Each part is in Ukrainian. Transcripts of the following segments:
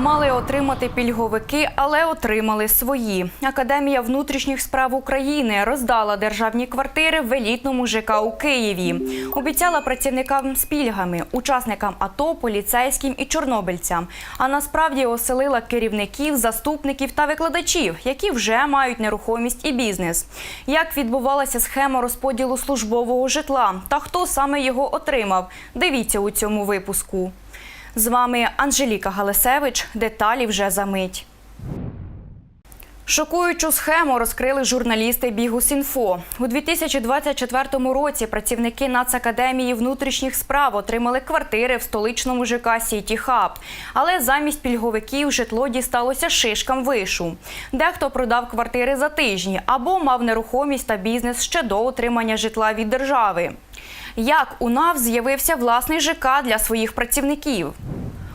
Мали отримати пільговики, але отримали свої. Академія внутрішніх справ України роздала державні квартири в елітному ЖК у Києві. Обіцяла працівникам з пільгами, учасникам АТО, поліцейським і чорнобильцям. А насправді оселила керівників, заступників та викладачів, які вже мають нерухомість і бізнес. Як відбувалася схема розподілу службового житла та хто саме його отримав? Дивіться у цьому випуску. З вами Анжеліка Галисевич. Деталі вже за мить. Шокуючу схему розкрили журналісти Бігус.Інфо. У 2024 році працівники Нацакадемії внутрішніх справ отримали квартири в столичному ЖК Сіті Хаб. Але замість пільговиків житло дісталося шишкам вишу. Дехто продав квартири за тижні або мав нерухомість та бізнес ще до отримання житла від держави. Як у НАВ з'явився власний ЖК для своїх працівників?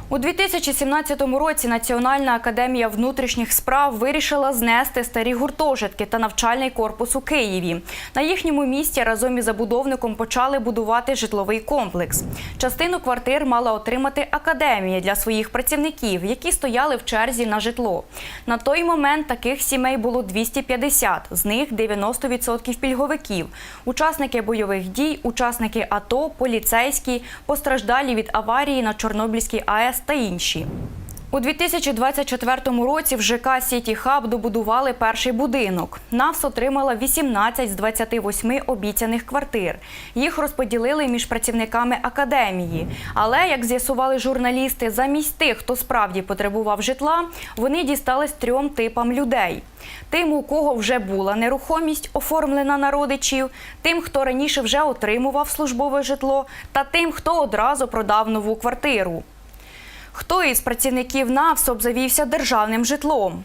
У 2017 році Національна академія внутрішніх справ вирішила знести старі гуртожитки та навчальний корпус у Києві. На їхньому місці разом із забудовником почали будувати житловий комплекс. Частину квартир мала отримати академія для своїх працівників, які стояли в черзі на житло. На той момент таких сімей було 250, з них 90% пільговиків, учасники бойових дій, учасники АТО, поліцейські, постраждалі від аварії на Чорнобильській АЕС та інші. У 2024 році в ЖК Сіті Хаб добудували перший будинок. НАВС отримала 18 з 28 обіцяних квартир. Їх розподілили між працівниками академії. Але, як з'ясували журналісти, замість тих, хто справді потребував житла, вони дістались трьом типам людей: тим, у кого вже була нерухомість, оформлена на родичів, тим, хто раніше вже отримував службове житло, та тим, хто одразу продав нову квартиру. Хто із працівників НАВСОБ завівся державним житлом?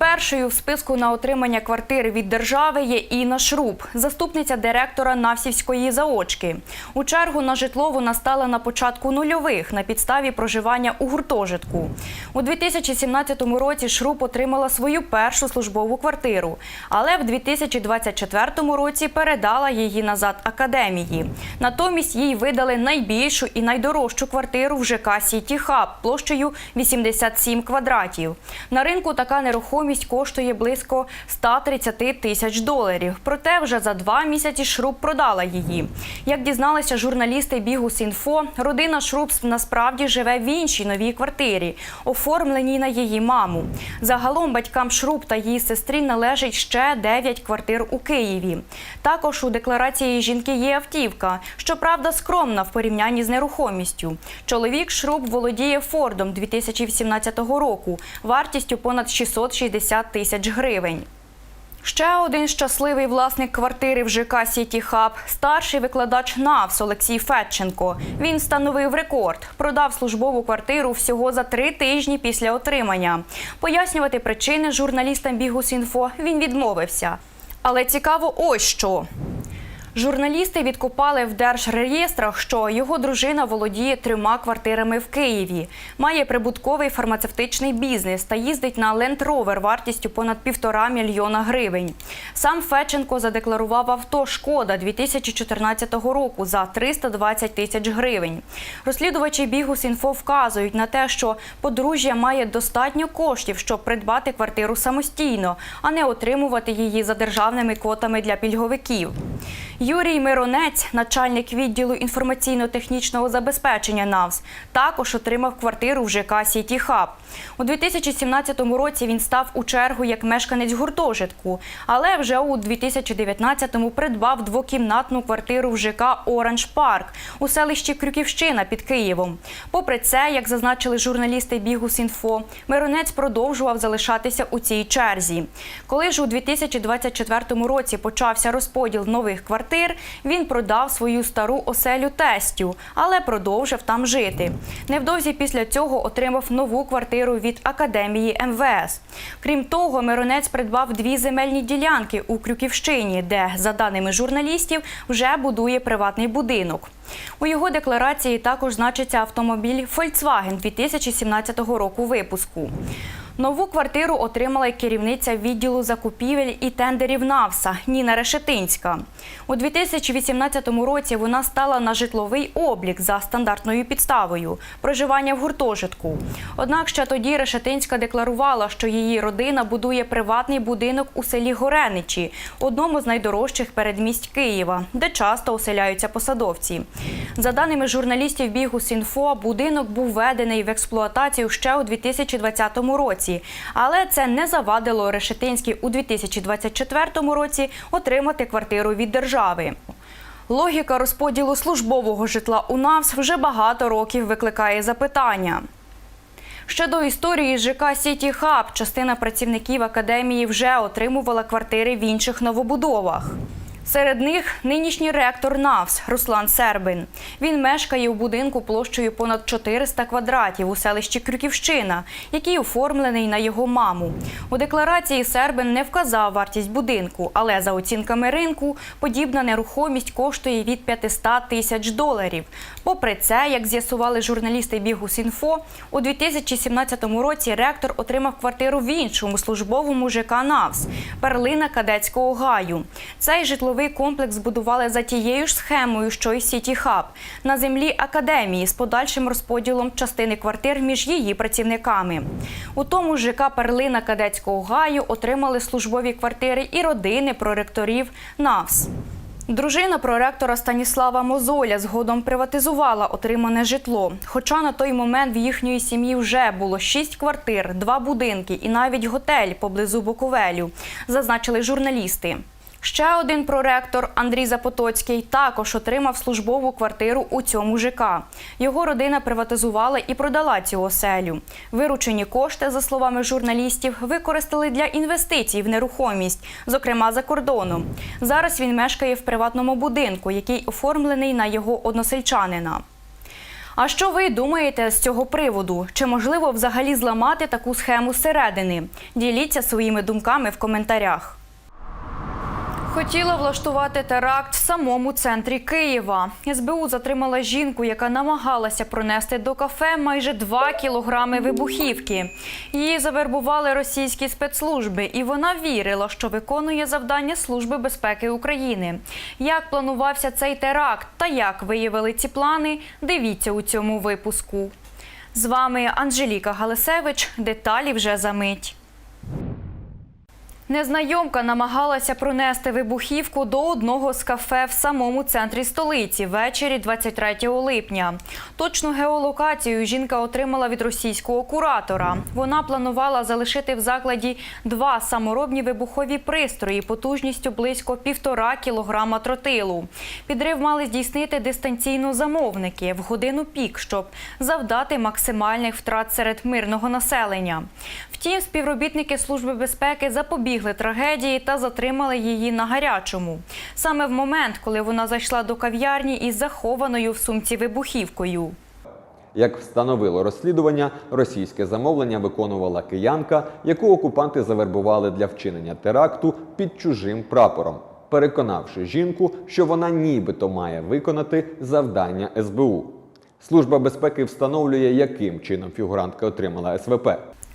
Першою в списку на отримання квартири від держави є Інна Шруб, заступниця директора Навсівської заочки. У чергу на житло вона стала на початку нульових на підставі проживання у гуртожитку. У 2017 році Шруб отримала свою першу службову квартиру, але в 2024 році передала її назад академії. Натомість їй видали найбільшу і найдорожчу квартиру в ЖК Сіті Хаб площею 87 квадратів. На ринку така нерухомість коштує близько 130 тисяч доларів. Проте вже за два місяці Шруб продала її. Як дізналися журналісти Бігус.Інфо, родина Шруб насправді живе в іншій новій квартирі, оформленій на її маму. Загалом батькам Шруб та її сестрі належить ще 9 квартир у Києві. Також у декларації жінки є автівка, щоправда, скромна в порівнянні з нерухомістю. Чоловік Шруб володіє Фордом 2018 року, вартістю понад 660 тисяч гривень. Ще один щасливий власник квартири в ЖК Сіті Хаб – старший викладач НАВС Олексій Федченко. Він встановив рекорд. Продав службову квартиру всього за три тижні після отримання. Пояснювати причини журналістам Бігус.Інфо він відмовився. Але цікаво ось що. Журналісти відкопали в держреєстрах, що його дружина володіє трьома квартирами в Києві, має прибутковий фармацевтичний бізнес та їздить на Rover вартістю понад півтора мільйона гривень. Сам Феченко задекларував авто Шкода 2014 року за 320 тисяч гривень. Розслідувачі Бігус.Інфо вказують на те, що подружжя має достатньо коштів, щоб придбати квартиру самостійно, а не отримувати її за державними квотами для пільговиків. Юрій Миронець, начальник відділу інформаційно-технічного забезпечення НАВС, також отримав квартиру в ЖК Сіті Хаб. У 2017 році він став у чергу як мешканець гуртожитку, але вже у 2019-му придбав двокімнатну квартиру в ЖК Оранж Парк у селищі Крюківщина під Києвом. Попри це, як зазначили журналісти Бігус.Інфо, Миронець продовжував залишатися у цій черзі. Коли ж у 2024 році почався розподіл нових квартир, він продав свою стару оселю тестю, але продовжив там жити. Невдовзі після цього отримав нову квартиру від академії МВС. Крім того, Миронець придбав дві земельні ділянки у Крюківщині, де, за даними журналістів, вже будує приватний будинок. У його декларації також значиться автомобіль Volkswagen 2017 року випуску. Нову квартиру отримала керівниця відділу закупівель і тендерів НАВСа Ніна Решетинська. У 2018 році вона стала на житловий облік за стандартною підставою проживання в гуртожитку. Однак ще тоді Решетинська декларувала, що її родина будує приватний будинок у селі Гореничі, одному з найдорожчих передмість Києва, де часто оселяються посадовці. За даними журналістів Бігус.Інфо, будинок був введений в експлуатацію ще у 2020 році, але це не завадило Решетинській у 2024 році отримати квартиру від держави. Логіка розподілу службового житла у НАВС вже багато років викликає запитання. Щодо історії ЖК Сіті Хаб, частина працівників академії вже отримувала квартири в інших новобудовах. Серед них нинішній ректор НАВС Руслан Сербин. Він мешкає у будинку площею понад 400 квадратів у селищі Крюківщина, який оформлений на його маму. У декларації Сербин не вказав вартість будинку, але за оцінками ринку подібна нерухомість коштує від 500 тисяч доларів. Попри це, як з'ясували журналісти Бігус.Інфо, у 2017 році ректор отримав квартиру в іншому службовому ЖК НАВС Перлина Кадетського гаю. Цей житловий комплекс будували за тією ж схемою, що й Сіті Хаб на землі академії з подальшим розподілом частини квартир між її працівниками. У тому ж ЖК Перлина Кадетського гаю отримали службові квартири і родини проректорів НАВС. Дружина проректора Станіслава Мозоля згодом приватизувала отримане житло. Хоча на той момент в їхньої сім'ї вже було шість квартир, два будинки і навіть готель поблизу Буковелю, зазначили журналісти. Ще один проректор Андрій Запотоцький також отримав службову квартиру у цьому ЖК. Його родина приватизувала і продала цю оселю. Виручені кошти, за словами журналістів, використали для інвестицій в нерухомість, зокрема за кордоном. Зараз він мешкає в приватному будинку, який оформлений на його односельчанина. А що ви думаєте з цього приводу? Чи можливо взагалі зламати таку схему зсередини? Діліться своїми думками в коментарях. Хотіла влаштувати теракт в самому центрі Києва. СБУ затримала жінку, яка намагалася пронести до кафе майже 2 кілограми вибухівки. Її завербували російські спецслужби, і вона вірила, що виконує завдання Служби безпеки України. Як планувався цей теракт та як виявили ці плани, дивіться у цьому випуску. З вами Анжеліка Галисевич. Деталі вже за мить. Незнайомка намагалася пронести вибухівку до одного з кафе в самому центрі столиці ввечері 23 липня. Точну геолокацію жінка отримала від російського куратора. Вона планувала залишити в закладі два саморобні вибухові пристрої потужністю близько півтора кілограма тротилу. Підрив мали здійснити дистанційно замовники в годину пік, щоб завдати максимальних втрат серед мирного населення. Втім, співробітники Служби безпеки запобігли трагедії та затримали її на гарячому. Саме в момент, коли вона зайшла до кав'ярні із захованою в сумці вибухівкою. Як встановило розслідування, російське замовлення виконувала киянка, яку окупанти завербували для вчинення теракту під чужим прапором, переконавши жінку, що вона нібито має виконати завдання СБУ. Служба безпеки встановлює, яким чином фігурантка отримала СВП.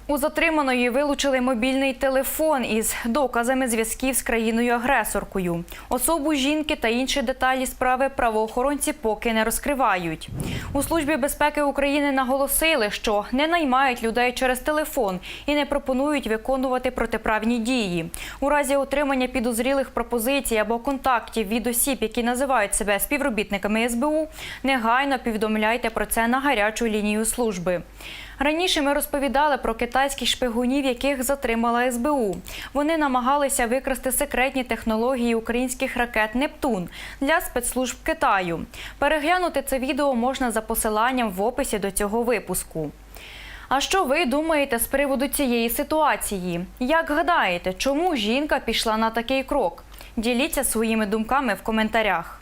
У затриманої вилучили мобільний телефон із доказами зв'язків з країною-агресоркою. Особу жінки та інші деталі справи правоохоронці поки не розкривають. У службі безпеки України наголосили, що не наймають людей через телефон і не пропонують виконувати протиправні дії. У разі отримання підозрілих пропозицій або контактів від осіб, які називають себе співробітниками СБУ, негайно повідомляйте про це на гарячу лінію служби. Раніше ми розповідали про китайських шпигунів, яких затримала СБУ. Вони намагалися викрасти секретні технології українських ракет Нептун для спецслужб Китаю. Переглянути це відео можна за посиланням в описі до цього випуску. А що ви думаєте з приводу цієї ситуації? Як гадаєте, чому жінка пішла на такий крок? Діліться своїми думками в коментарях.